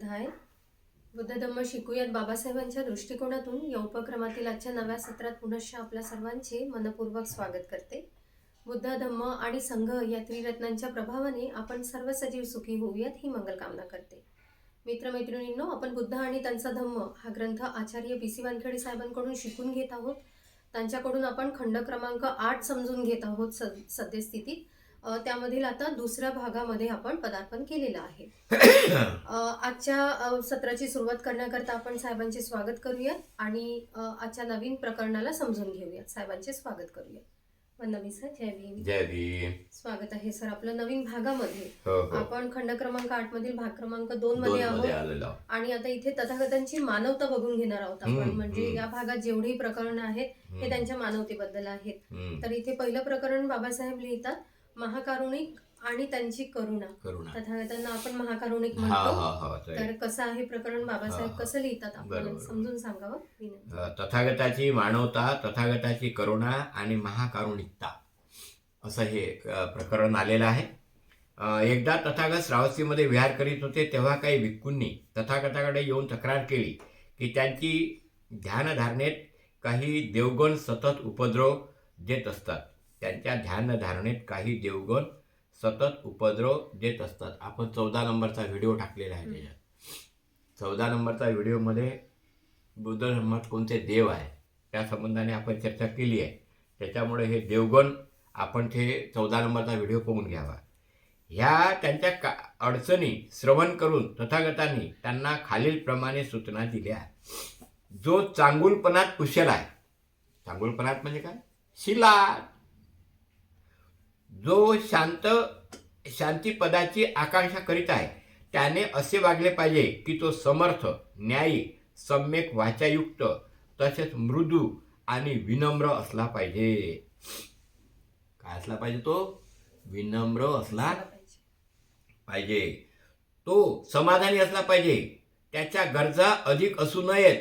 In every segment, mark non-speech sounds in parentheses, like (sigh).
बुद्धाय बुद्ध धम्म शिकूयात बाबासाहेबांच्या दृष्टिकोनातून. या उपक्रमातील आजच्या नव्या सत्रात पुनश्च आपल्या सर्वांचे मनपूर्वक स्वागत करते. बुद्ध धम्म आणि संघ या त्रिरत्नांच्या प्रभावाने आपण सर्व सजीव सुखी होऊयात ही मंगल कामना करते. मित्रमैत्रिणींनो आपण बुद्ध आणि त्यांचा धम्म हा ग्रंथ आचार्य पी सी वानखेडे साहेबांकडून शिकून घेत आहोत. त्यांच्याकडून आपण खंड क्रमांक आठ समजून घेत आहोत स सद्यस्थितीत. त्यामधील आता दुसऱ्या भागामध्ये आपण पदार्पण केलेलं आहे. (coughs) आजच्या सत्राची सुरुवात करण्याकरता आपण साहेबांचे स्वागत करूयात आणि आजच्या नवीन प्रकरणाला समजून घेऊयात. साहेबांचे स्वागत करूयात. वंदमी सर जय भीम. जय भीम. स्वागत आहे सर आपलं नवीन भागामध्ये. हो हो. आपण खंड क्रमांक आठ मधील भाग क्रमांक दोन मध्ये आहोत. आणि आता इथे तथागतांची मानवता बघून घेणार आहोत आपण. म्हणजे. या भागात जेवढी प्रकरणं आहेत हे त्यांच्या मानवतेबद्दल आहेत. तर इथे पहिलं प्रकरण बाबासाहेब लिहितात. महाकारुणिक आणि त्यांची करुणा. करुणा. तथागतांना आपण महाकारुणिक म्हणतो. तर, कसं आहे प्रकरण? बाबासाहेब. कसं लिहितात बरोबर. समजून सांगावं? तथागताची मानवता तथागताची करुणा आणि महाकारुणिकता. असं हे प्रकरण आलेलं आहे. एकदा तथागत श्रावस्तीमध्ये विहार करीत होते तेव्हा काही भिक्खूंनी तथागताकडे येऊन तक्रार केली की त्यांची ध्यानधारणेत काही देवगण सतत उपद्रव देत असतात. त्यांच्या ध्यानधारणेत काही देवगण सतत उपद्रव देत असतात. आपण चौदा नंबरचा व्हिडिओ टाकलेला आहे त्याच्यात. चौदा नंबरचा व्हिडिओमध्ये बुद्ध धर्मात कोणते देव आहे त्या संबंधाने आपण चर्चा केली आहे. त्याच्यामुळे हे देवगण आपण ते चौदा नंबरचा व्हिडिओ पाहून घ्यावा. ह्या त्यांच्या का अडचणी श्रवण करून तथागतांनी त्यांना खालीलप्रमाणे सूचना दिल्या. जो चांगुलपणात कुशल आहे चांगुलपणात म्हणजे काय? शिला जो शांत शांतीपदाची आकांक्षा करीत आहे त्याने असे वागले पाहिजे की तो समर्थ न्यायी सम्यक वाचायुक्त तसेच मृदू आणि विनम्र असला पाहिजे. काय असला पाहिजे तो? विनम्र असला पाहिजे. पाहिजे तो समाधानी असला पाहिजे. त्याच्या गरजा अधिक असू नयेत.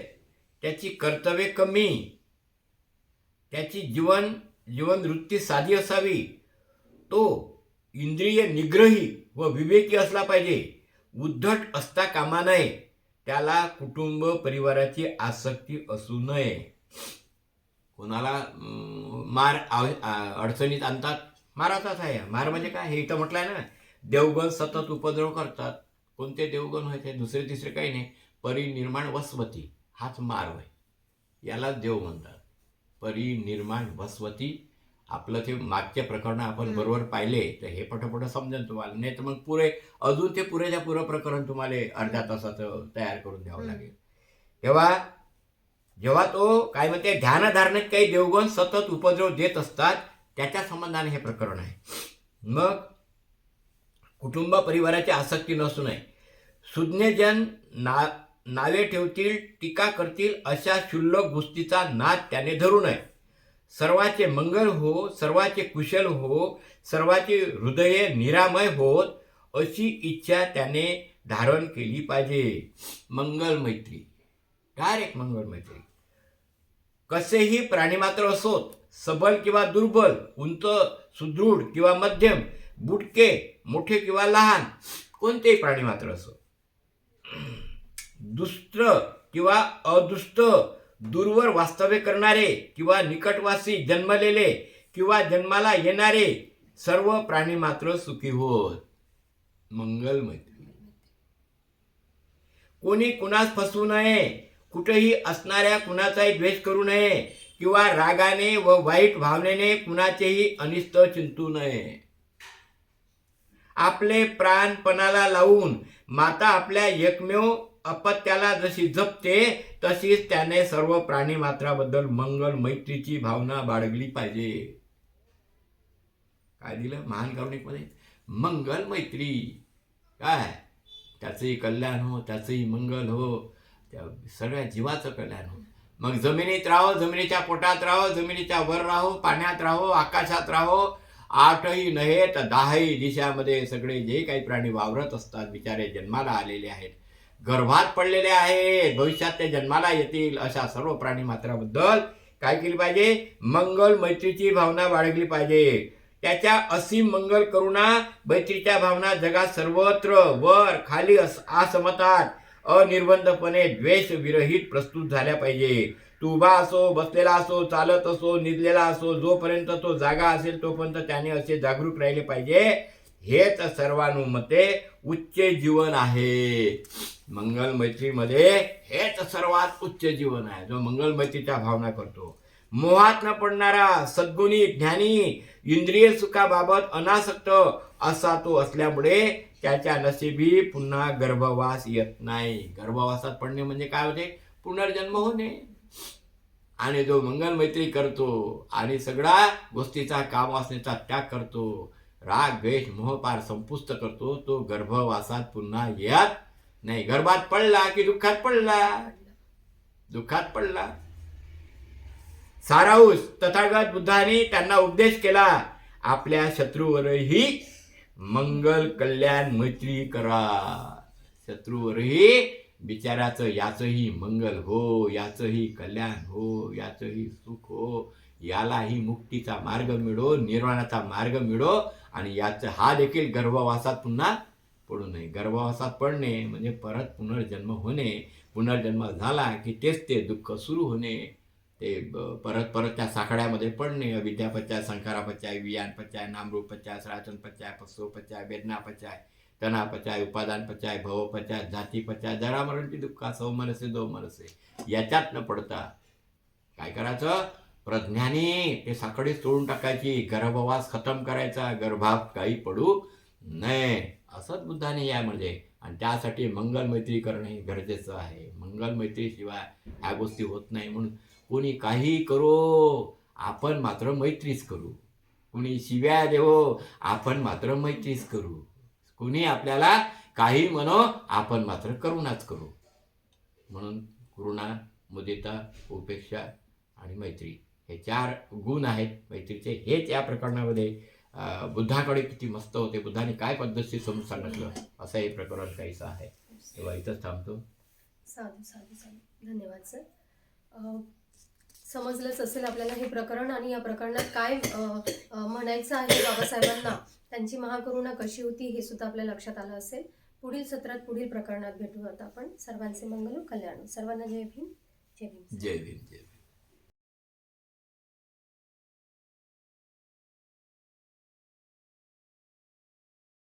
त्याची कर्तव्ये कमी. त्याची जीवन जीवनवृत्ती साधी असावी. तो इंद्रिय निग्रही व विवेकी असला पाहिजे. उद्धट असता कामा नये. त्याला कुटुंब परिवाराची आसक्ती असू नये. कोणाला मार अडचणीत आणतात? माराचाच आहे. मार म्हणजे काय? हे इथं म्हटलंय ना देवगण सतत उपद्रव करतात. कोणते देवगण व्हायचे दुसरे तिसरे काही नाही. परिनिर्माण वसवती. हाच मार होय याला देव म्हणतात. परिनिर्माण वसवती आपलं ते मागचे प्रकरण आपण. बरोबर पाहिले तर हे पटपट समजेल तुम्हाला. नाही तर मग पुरे अजून ते पुरेच्या पुरं प्रकरण तुम्हाला अर्ध्या तासाचं तयार करून द्यावं. लागेल. तेव्हा जेव्हा तो काय म्हणते ध्यानधारणेत काही देवगण सतत उपद्रव देत असतात त्याच्या संबंधाने हे प्रकरण आहे. मग कुटुंब परिवाराची आसक्ती नसू नये सुज्ञजन ना नावे ठेवतील टीका करतील अशा क्षुल्लक गोष्टीचा नाद त्याने धरू नये सर्वाचे मंगल हो सर्वाचे कुशल हो सर्वाचे हृदये निरामय होत अशी इच्छा त्याने धारण केली पाहिजे. मंगल मैत्री. डायरेक्ट मंगल मैत्री. कसेही प्राणीमात्र असोत सबल किंवा दुर्बल उंच सुदृढ किंवा मध्यम बुटके मोठे किंवा लहान कोणतेही प्राणी मात्र असो. दुष्ट किंवा अदुष्ट दूरवर वास्तव्य करणारे किंवा निकटवासी जन्मलेले किंवा जन्माला येणारे सर्व प्राणी मात्र सुखी होत. मंगल कोणी कुणास फसवू नये कुठेही असणाऱ्या कुणाचाही द्वेष करू नये किंवा रागाने व वाईट भावनेने कुणाचेही अनिष्ट चिंतू नये. आपले प्राणपणाला लावून माता आपल्या एकमेव अपत्याला जशी जपते तशीच त्याने सर्व प्राणी मात्राबद्दल मंगल मैत्रीची भावना बाळगली पाहिजे. काय दिलं? महान कारुणिकमध्ये मंगल मैत्री. काय? त्याचंही कल्याण हो त्याचंही मंगल हो. त्या सगळ्या जीवाचं कल्याण हो. मग जमिनीत राहो जमिनीच्या पोटात राहो जमिनीच्या वर राहो पाण्यात राहो आकाशात राहो. आठही नव्हे तर दहाही दिशामध्ये सगळे जे काही प्राणी वावरत असतात बिचारे जन्माला आलेले आहेत. गर्भात पडलेले आहेत. भविष्यात ते जन्माला येतील अशा सर्व प्राणी मात्राबद्दल काय केली पाहिजे? मंगल मैत्रीची भावना बाळगली पाहिजे. त्याच्या असीम मंगल करुणा मैत्रीच्या भावना जगात सर्वत्र वर खाली अस- असमतात अनिर्बंधपणे द्वेष विरहित प्रस्तुत झाल्या पाहिजे. तू उभा असो बसलेला असो चालत असो निजलेला असो जोपर्यंत तो जागा असेल तोपर्यंत त्याने असे जागरूक राहिले पाहिजे. हेच सर्वानुमते उच्च जीवन आहे. मंगल मैत्रीमध्ये हेच सर्वात उच्च जीवन आहे जो मंगल मैत्रीच्या भावना करतो. मोहात न पडणारा सद्गुणी ज्ञानी इंद्रिय सुखाबाबत अनासक्त असा तो असल्यामुळे त्याच्या नशिबी पुन्हा गर्भवास येत नाही. गर्भवासात पडणे म्हणजे काय होते? पुनर्जन्म होणे. आणि जो मंगल मैत्री करतो आणि सगळ्या गोष्टीचा काम वासनेचा त्याग करतो राग द्वेष मोहपार संपुष्ट करतो तो गर्भवासात पुन्हा येत नाही. गर्भात पडला की दुःखात पडला? दुःखात पडला. साराऊस तथागत बुद्धाने त्यांना उपदेश केला आपल्या शत्रूवरही मंगल कल्याण मैत्री करा. शत्रूवरही बिचाराचं याचंही मंगल हो याचंही कल्याण हो याचंही सुख हो यालाही मुक्तीचा मार्ग मिळो निर्वाणाचा मार्ग मिळो आणि याचं हा देखील गर्भवासात पुन्हा पडू नये. गर्भवासात पडणे म्हणजे परत पुनर्जन्म होणे. पुनर्जन्म झाला की तेच ते दुःख सुरू होणे. ते ब- परत परत त्या साखड्यामध्ये पडणे. अविद्यापचाय संकारापचाय वियानपचाय नामरूपचाय सराचनपचाय पशुपचाय वेदनापचाय तणापचाय उपादानपचाय भवपचाय जातीपचाय जरामरणची दुःख सौमनसे दो मनसे. याच्यात न पडता काय करायचं? प्रज्ञानी ते साखळी तोडून टाकायची. गर्भवास खतम करायचा. गर्भात काही पडू नये. असंच बुद्धाने यामध्ये म्हणजे. आणि त्यासाठी मंगल मैत्री करणे हे गरजेचं आहे. मंगल मैत्रीशिवाय ह्या गोष्टी होत नाही म्हणून कोणी काही करो आपण मात्र मैत्रीच करू. कोणी शिव्या देवो आपण मात्र मैत्रीच करू. कुणी आपल्याला काही म्हणो आपण मात्र करुणाच करू. म्हणून करुणा मुदिता उपेक्षा आणि मैत्री हे चार गुण आहेत. मैत्रीचे हेच या प्रकरणामध्ये बुद्धाकडे किती मस्त होते. बुद्धाने काय पद्धतशीर समजून सांगितलं? असं हे प्रकरण काहीचं आहे. तेव्हा इथंच थांबतो. साधू साधू साधू धन्यवाद सर. समजलंच असेल आपल्याला हे प्रकरण आणि या प्रकरणात काय म्हणायचं आहे बाबासाहेबांना त्यांची महाकरुणा कशी होती हे सुद्धा आपल्या लक्षात आलं असेल. पुढील सत्रात पुढील प्रकरणात भेटू आता आपण. सर्वांचे मंगल हो, कल्याण हो. सर्वांना जय भीम जय भीम. जय भीम जय भीम.